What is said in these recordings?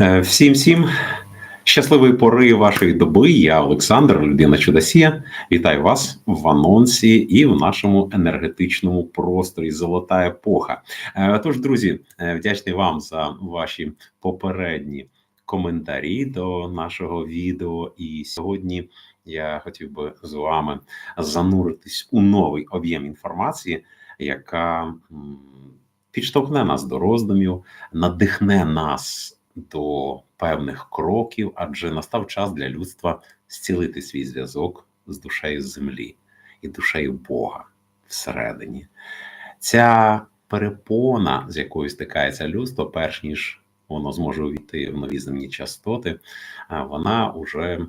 Е, Всім всім щасливої пори вашої доби. Я Олександр, людина Чудосія. Вітаю вас в анонсі і в нашому енергетичному просторі Золота епоха. Е, Тож, друзі, е, вдячний вам за ваші попередні коментарі до нашого відео. І сьогодні я хотів би з вами зануритись у новий об'єм інформації, яка підштовхне нас до роздумів, надихне нас до певних кроків, адже настав час для людства зцілити свій зв'язок з душею землі і душею Бога всередині. Ця перепона, з якою стикається людство, перш ніж воно зможе увійти в нові земні частоти, вона уже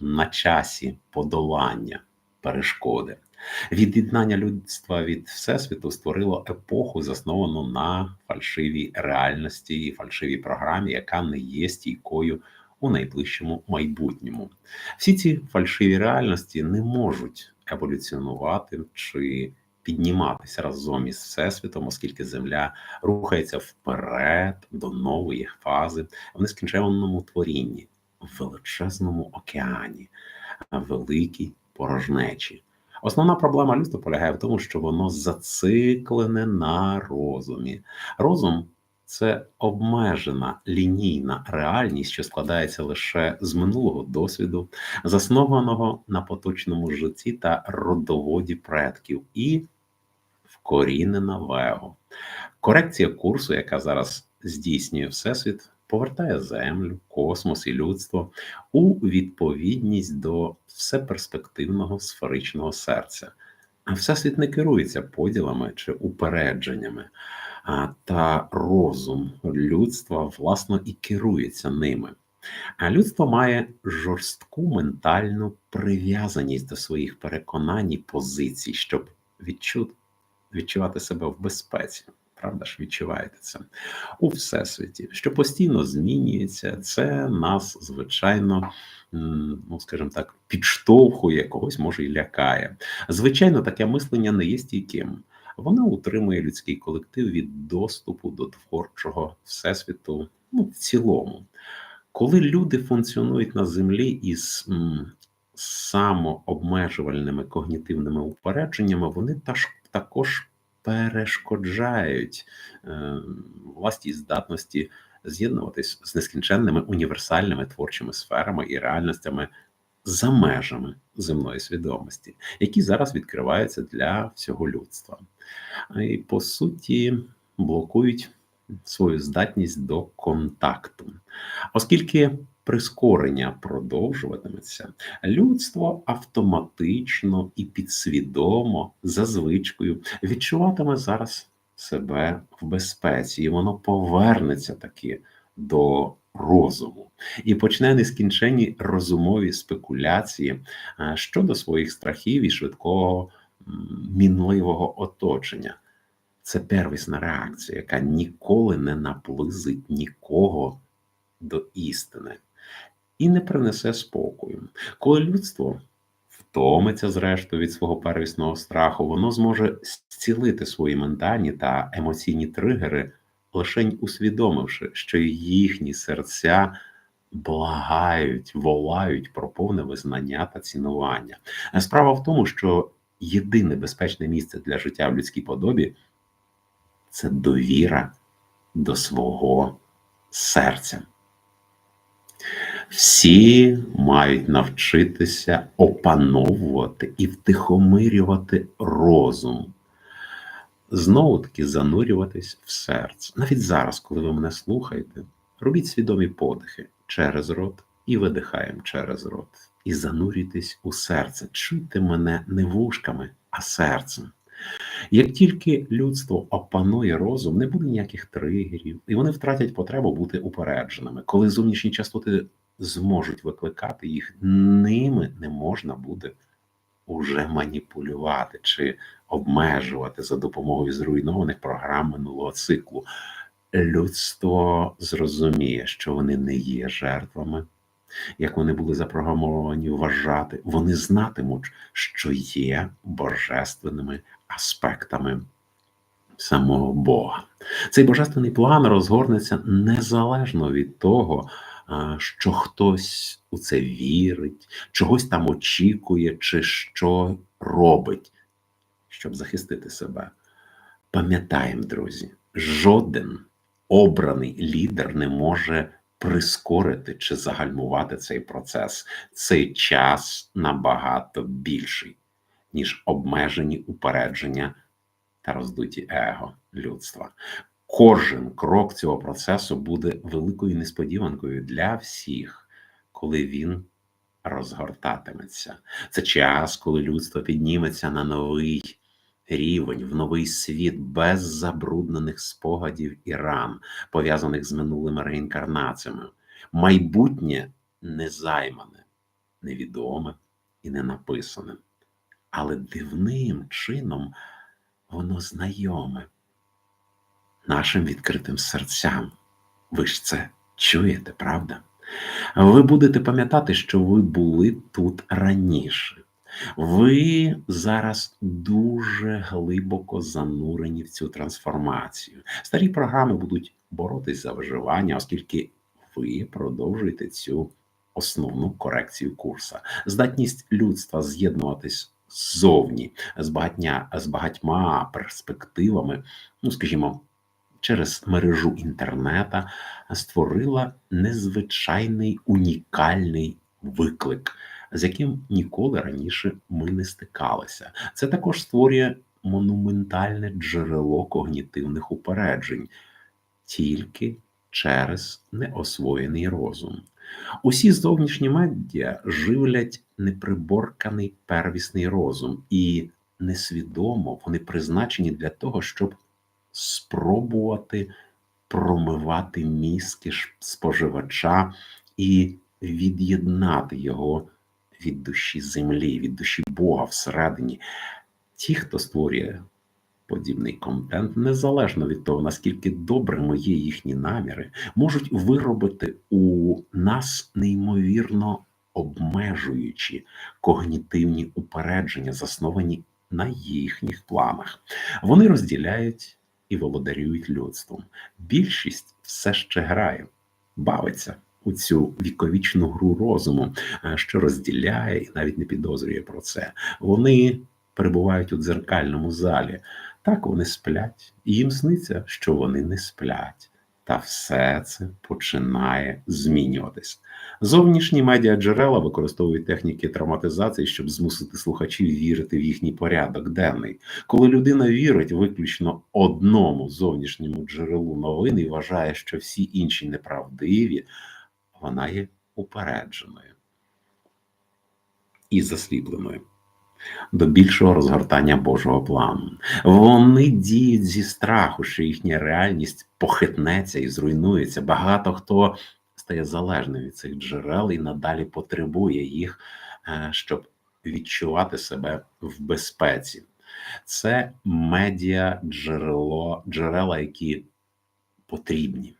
на часі подолання перешкоди. Від'єднання людства від всесвіту створило епоху, засновану на фальшивій реальності і фальшивій програмі, яка не є стійкою у найближчому майбутньому. Всі ці фальшиві реальності не можуть еволюціонувати чи підніматися разом із всесвітом, оскільки Земля рухається вперед до нової фази в нескінченному творінні, в величезному океані, великій порожнечі. Основна проблема людства полягає в тому, що воно зациклене на розумі. Розум це обмежена лінійна реальність, що складається лише з минулого досвіду, заснованого на поточному житті та родоводі предків, і вкорінена в его. Корекція курсу, яка зараз здійснює всесвіт, повертає землю, космос і людство у відповідність до всеперспективного сферичного серця. А Всесвіт не керується поділами чи упередженнями, та розум людства власно і керується ними. А людство має жорстку ментальну прив'язаність до своїх переконань і позицій, щоб відчути, відчувати себе в безпеці. Правда ж, відчуваєте це у всесвіті, що постійно змінюється. Це нас, звичайно, ну скажімо так, підштовхує когось, може і лякає. Звичайно, таке мислення не є стійким. Воно утримує людський колектив від доступу до творчого всесвіту ну, в цілому. Коли люди функціонують на землі із м, самообмежувальними когнітивними упередженнями, вони також перешкоджають е, власній здатності з'єднуватись з нескінченними універсальними творчими сферами і реальностями за межами земної свідомості, які зараз відкриваються для всього людства, і по суті блокують свою здатність до контакту, оскільки прискорення продовжуватиметься, людство автоматично і підсвідомо за звичкою відчуватиме зараз себе в безпеці, і воно повернеться таки до розуму. І почне нескінченні розумові спекуляції е, щодо своїх страхів і швидкого мінливого оточення. Це первісна реакція, яка ніколи не наблизить нікого до істини і не принесе спокою. Коли людство втомиться, зрештою, від свого первісного страху, воно зможе зцілити свої ментальні та емоційні тригери, лише усвідомивши, що їхні серця благають, волають про повне визнання та цінування. Справа в тому, що єдине безпечне місце для життя в людській подобі це довіра до свого серця. Всі мають навчитися опановувати і втихомирювати розум, знову таки занурюватись в серце. Навіть зараз, коли ви мене слухаєте, робіть свідомі подихи через рот і видихаємо через рот. І занурюйтесь у серце. Чуйте мене не вушками, а серцем. Як тільки людство опанує розум, не буде ніяких тригерів, і вони втратять потребу бути упередженими. Коли зовнішні частоти зможуть викликати їх, ними не можна буде уже маніпулювати чи обмежувати за допомогою зруйнованих програм минулого циклу. Людство зрозуміє, що вони не є жертвами, як вони були запрограмовані вважати, вони знатимуть, що є божественними аспектами самого Бога. Цей божественний план розгорнеться незалежно від того, що хтось у це вірить, чогось там очікує, чи що робить, щоб захистити себе. Пам'ятаємо, друзі, жоден обраний лідер не може прискорити чи загальмувати цей процес. Цей час набагато більший, ніж обмежені упередження та роздуті его людства. Кожен крок цього процесу буде великою несподіванкою для всіх, коли він розгортатиметься. Це час, коли людство підніметься на новий рівень, в новий світ без забруднених спогадів і ран, пов'язаних з минулими реінкарнаціями. Майбутнє незаймане, невідоме і ненаписане, але дивним чином воно знайоме нашим відкритим серцям. Ви ж це чуєте, правда? Ви будете пам'ятати, що ви були тут раніше. Ви зараз дуже глибоко занурені в цю трансформацію. Старі програми будуть боротись за виживання, оскільки ви продовжуєте цю основну корекцію курса. Здатність людства з'єднуватись ззовні з багатьма, з багатьма перспективами, ну скажімо, через мережу інтернета створила незвичайний унікальний виклик, з яким ніколи раніше ми не стикалися. Це також створює монументальне джерело когнітивних упереджень тільки через неосвоєний розум. Усі зовнішні медіа живлять неприборканий первісний розум, і несвідомо вони призначені для того, щоб спробувати промивати мізки споживача і від'єднати його від душі землі, від душі Бога всередині. Ті, хто створює подібний контент, незалежно від того, наскільки добрими є їхні наміри, можуть виробити у нас неймовірно обмежуючі когнітивні упередження, засновані на їхніх планах. Вони розділяють і володарюють людством. Більшість все ще грає, бавиться у цю віковічну гру розуму, е, що розділяє і навіть не підозрює про це. Вони перебувають у дзеркальному залі. Так вони сплять, і їм сниться, що вони не сплять. Та все це починає змінюватись. Зовнішні медіаджерела використовують техніки травматизації, щоб змусити слухачів вірити в їхній порядок денний. Коли людина вірить виключно одному зовнішньому джерелу новин і вважає, що всі інші неправдиві, вона є упередженою і засліпленою. До більшого розгортання Божого плану. Вони діють зі страху, що їхня реальність похитнеться і зруйнується. Багато хто стає залежним від цих джерел і надалі потребує їх, е, щоб відчувати себе в безпеці. Це медіа джерело, джерела, які потрібні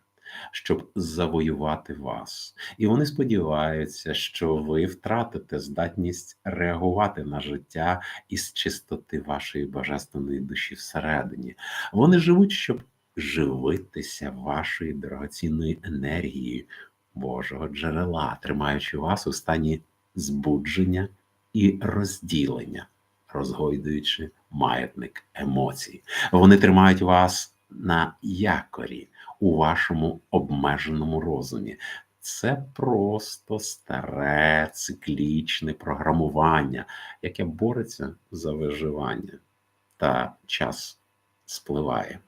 щоб завоювати вас. І вони сподіваються, що ви втратите здатність реагувати на життя із чистоти вашої божественної душі всередині. Вони живуть, щоб живитися вашою дорогоцінною енергією Божого джерела, тримаючи вас у стані збудження і розділення, розгойдуючи маятник емоцій. Вони тримають вас на якорі у вашому обмеженому розумі. Це просто старе циклічне програмування, яке бореться за виживання, та час спливає.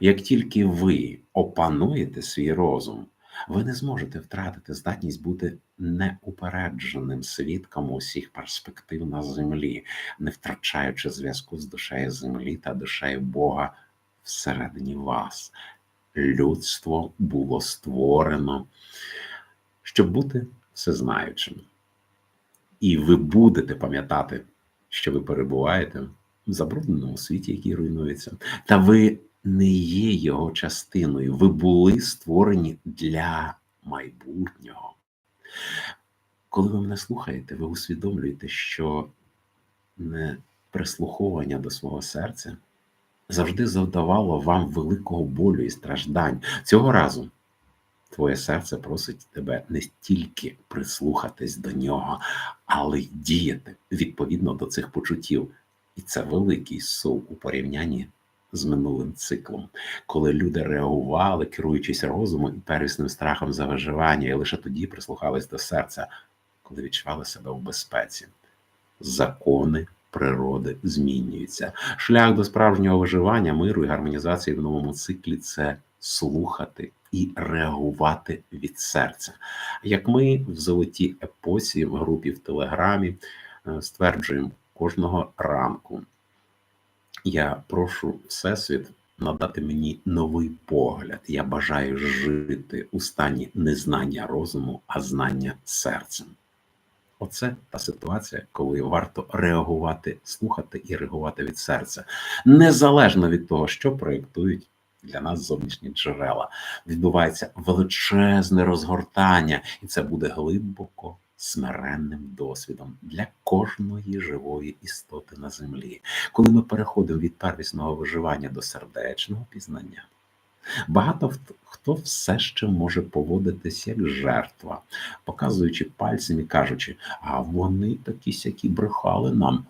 Як тільки ви опануєте свій розум, ви не зможете втратити здатність бути неупередженим свідком усіх перспектив на землі, не втрачаючи зв'язку з душею землі та душею Бога всередині вас людство було створено, щоб бути всезнаючим. І ви будете пам'ятати, що ви перебуваєте в забрудненому світі, який руйнується, та ви не є його частиною. Ви були створені для майбутнього. Коли ви мене слухаєте, ви усвідомлюєте, що не прислуховування до свого серця завжди завдавало вам великого болю і страждань. Цього разу твоє серце просить тебе не стільки прислухатись до нього, але й діяти відповідно до цих почуттів. І це великий сув у порівнянні з минулим циклом, коли люди реагували, керуючись розумом і первісним страхом за виживання, і лише тоді прислухались до серця, коли відчували себе в безпеці. Закони природи змінюються. Шлях до справжнього виживання, миру і гармонізації в новому циклі це слухати і реагувати від серця. Як ми в золотій епосі в групі в Телеграмі е, стверджуємо кожного ранку. Я прошу Всесвіт надати мені новий погляд. Я бажаю жити у стані незнання розуму, а знання серцем. Оце та ситуація, коли варто реагувати, слухати і реагувати від серця, незалежно від того, що проєктують для нас зовнішні джерела. Відбувається величезне розгортання, і це буде глибоко смиренним досвідом для кожної живої істоти на землі, коли ми переходимо від первісного виживання до сердечного пізнання. Багато хто все ще може поводитись як жертва, показуючи пальцем і кажучи, а вони такі сякі брехали нам,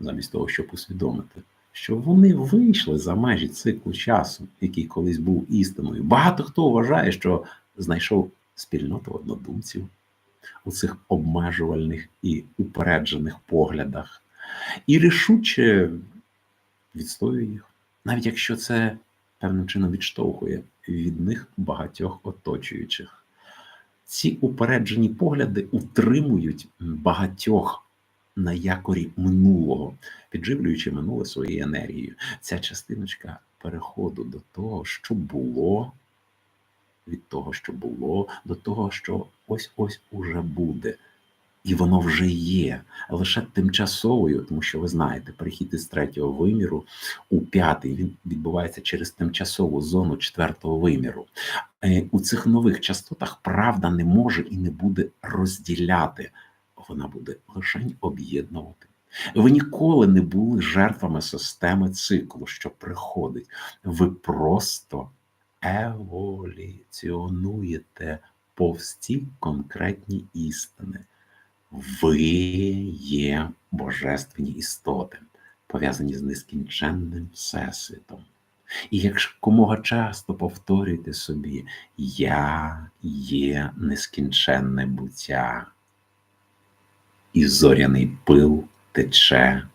замість того, щоб усвідомити, що вони вийшли за межі циклу часу, який колись був істиною. Багато хто вважає, що знайшов спільноту однодумців у цих обмежувальних і упереджених поглядах, і рішуче відстоює їх, навіть якщо це певним чином відштовхує від них багатьох оточуючих. Ці упереджені погляди утримують багатьох на якорі минулого, підживлюючи минуле своєю енергією. Ця частиночка переходу до того, що було, від того, що було, до того, що ось-ось уже буде. І воно вже є лише тимчасовою, тому що ви знаєте, перехід із третього виміру у п'ятий він відбувається через тимчасову зону четвертого виміру. Е, у цих нових частотах правда не може і не буде розділяти, вона буде лише об'єднувати. Ви ніколи не були жертвами системи циклу, що приходить. Ви просто еволюціонуєте повз ці конкретні істини. Ви є божественні істоти, пов'язані з нескінченним всесвітом. І якщо комога часто повторюєте собі, я є нескінченне буття, і зоряний пил тече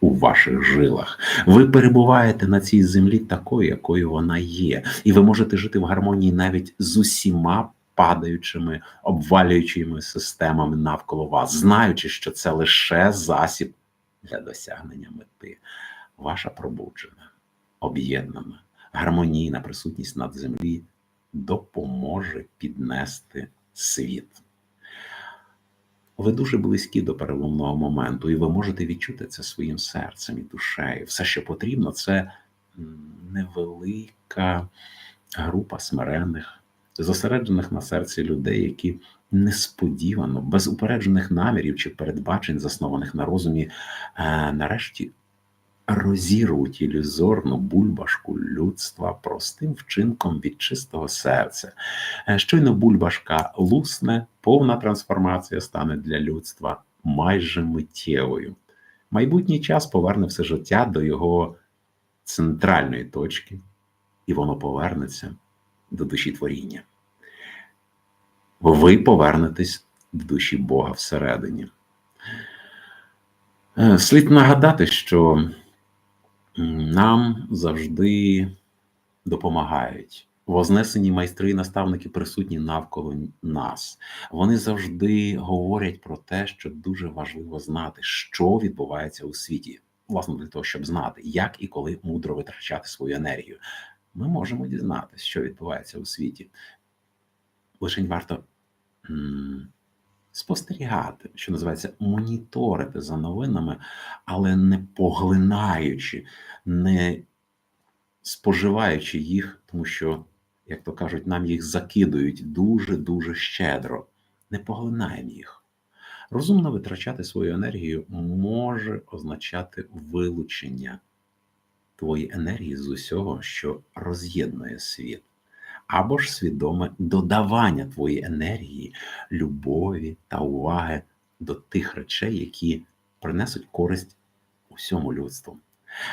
у ваших жилах. Ви перебуваєте на цій землі такою, якою вона є, і ви можете жити в гармонії навіть з усіма падаючими, обвалюючими системами навколо вас, знаючи, що це лише засіб для досягнення мети. Ваша пробуджена, об'єднана, гармонійна присутність над землі допоможе піднести світ. Ви дуже близькі до переломного моменту, і ви можете відчути це своїм серцем і душею. Все, що потрібно, це невелика група смирених, зосереджених на серці людей, які несподівано, без упереджених намірів чи передбачень, заснованих на розумі, е, нарешті розірвуть ілюзорну бульбашку людства простим вчинком від чистого серця. Е, щойно бульбашка лусне, повна трансформація стане для людства майже миттєвою. Майбутній час поверне все життя до його центральної точки, і воно повернеться до душі творіння. Ви повернетесь до душі Бога всередині. Е, слід нагадати, що нам завжди допомагають. Вознесені майстри і наставники присутні навколо нас. Вони завжди говорять про те, що дуже важливо знати, що відбувається у світі, власне, для того, щоб знати, як і коли мудро витрачати свою енергію. Ми можемо дізнатися, що відбувається у світі. Лишень варто спостерігати, що називається моніторити за новинами, але не поглинаючи, не споживаючи їх, тому що, як то кажуть, нам їх закидують дуже-дуже щедро. Не поглинаємо їх. Розумно витрачати свою енергію може означати вилучення твої енергії з усього, що роз'єднує світ, або ж свідоме додавання твоєї енергії, любові та уваги до тих речей, які принесуть користь усьому людству.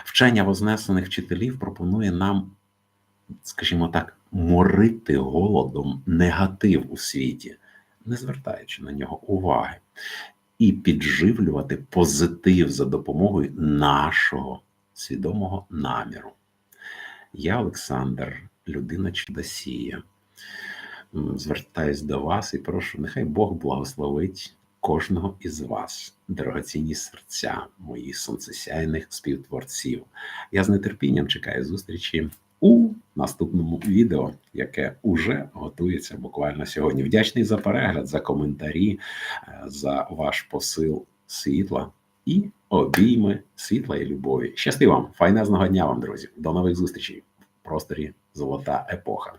Вчення вознесених вчителів пропонує нам, скажімо так, морити голодом негатив у світі, не звертаючи на нього уваги, і підживлювати позитив за допомогою нашого свідомого наміру. Я, Олександр, людина чудосія. Звертаюсь до вас і прошу, нехай Бог благословить кожного із вас, дорогоцінні серця моїх сонцесяйних співтворців. Я з нетерпінням чекаю зустрічі у наступному відео, яке уже готується буквально сьогодні. Вдячний за перегляд, за коментарі, е, за ваш посил світла і обійми світла і любові. Щасти вам, файнезного дня вам, друзі. До нових зустрічей в просторі Золота епоха.